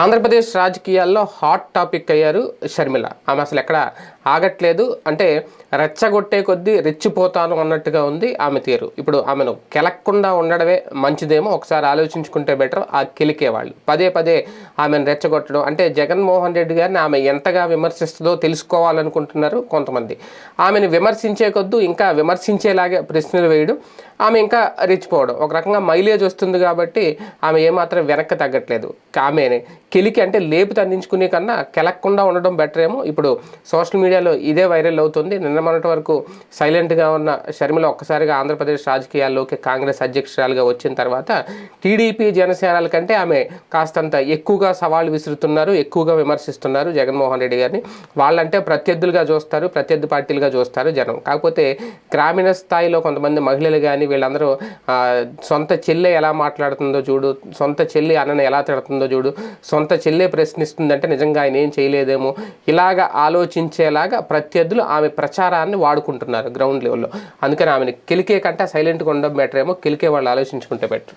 ఆంధ్రప్రదేశ్ రాజకీయాల్లో hot topic అయ్యారు షర్మిల. ఆమె అసలు ఎక్కడ ఆగట్లేదు. అంటే రెచ్చగొట్టే కొద్దీ రెచ్చిపోతాను అన్నట్టుగా ఉంది ఆమె తీరు. ఇప్పుడు ఆమెను కెలక్కుండా ఉండడమే మంచిదేమో. ఒకసారి ఆలోచించుకుంటే బెటర్. ఆ కెలికే వాళ్ళు. పదే పదే ఆమెను రెచ్చగొట్టడం. అంటే జగన్మోహన్ రెడ్డి గారిని ఆమె ఎంతగా విమర్శిస్తుందో తెలుసుకోవాలనుకుంటున్నారు కొంతమంది. ఆమెను విమర్శించే కొద్దు ఇంకా విమర్శించేలాగే ప్రశ్నలు వేయడం. ఆమె ఇంకా రెచ్చిపోవడం. ఒక రకంగా మైలేజ్ వస్తుంది కాబట్టి ఆమె ఏమాత్రం వెనక్కి తగ్గట్లేదు. ఆమె కెలికి అంటే లేపు అందించుకునే కన్నా కెలక్కుండా ఉండడం బెటర్ ఏమో. ఇప్పుడు సోషల్ మీడియాలో ఇదే వైరల్ అవుతుంది. నిన్న మొన్నటి వరకు సైలెంట్గా ఉన్న షర్మిల ఒక్కసారిగా ఆంధ్రప్రదేశ్ రాజకీయాల్లోకి కాంగ్రెస్ అధ్యక్షురాలుగా వచ్చిన తర్వాత టీడీపీ జనసేనల కంటే ఆమె కాస్తంత ఎక్కువగా సవాళ్ళు విసురుతున్నారు ఎక్కువగా విమర్శిస్తున్నారు జగన్మోహన్ రెడ్డి గారిని. వాళ్ళంటే ప్రత్యర్థులుగా చూస్తారు ప్రత్యర్థి పార్టీలుగా చూస్తారు జనం. కాకపోతే గ్రామీణ స్థాయిలో కొంతమంది మహిళలు కానీ వీళ్ళందరూ సొంత చెల్లె ఎలా మాట్లాడుతుందో చూడు సొంత చెల్లి అన్నను ఎలా తిడుతుందో చూడు సొంత చెల్లే ప్రశ్నిస్తుందంటే నిజంగా ఆయన ఏం చేయలేదేమో. ఇలాగ ఆలోచించేలాగా ప్రత్యర్థులు ఆమె ప్రచారాన్ని వాడుకుంటున్నారు గ్రౌండ్ లెవెల్లో. అందుకని ఆమెను కెలికే కంటే సైలెంట్గా ఉండడం బెటర్ ఏమో కెలికే వాళ్ళు ఆలోచించుకుంటే బెటర్.